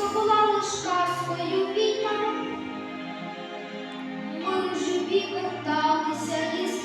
здобула лиш казкою війна. Ми живі верталися із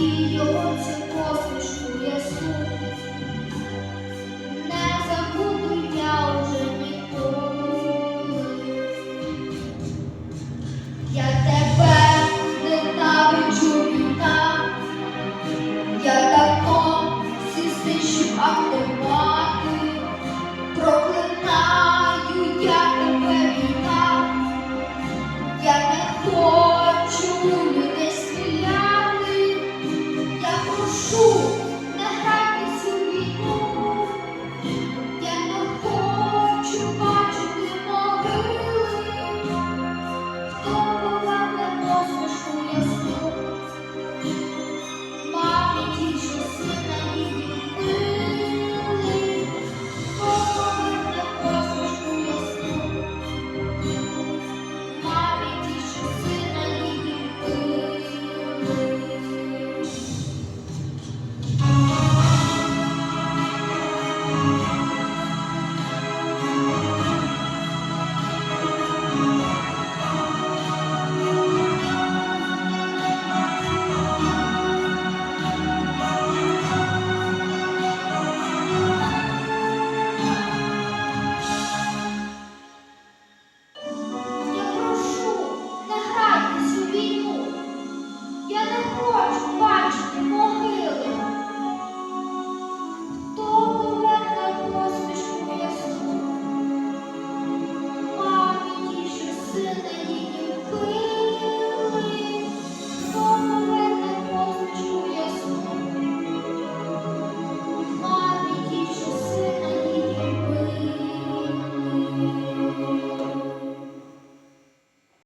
її оці посмішку ясну.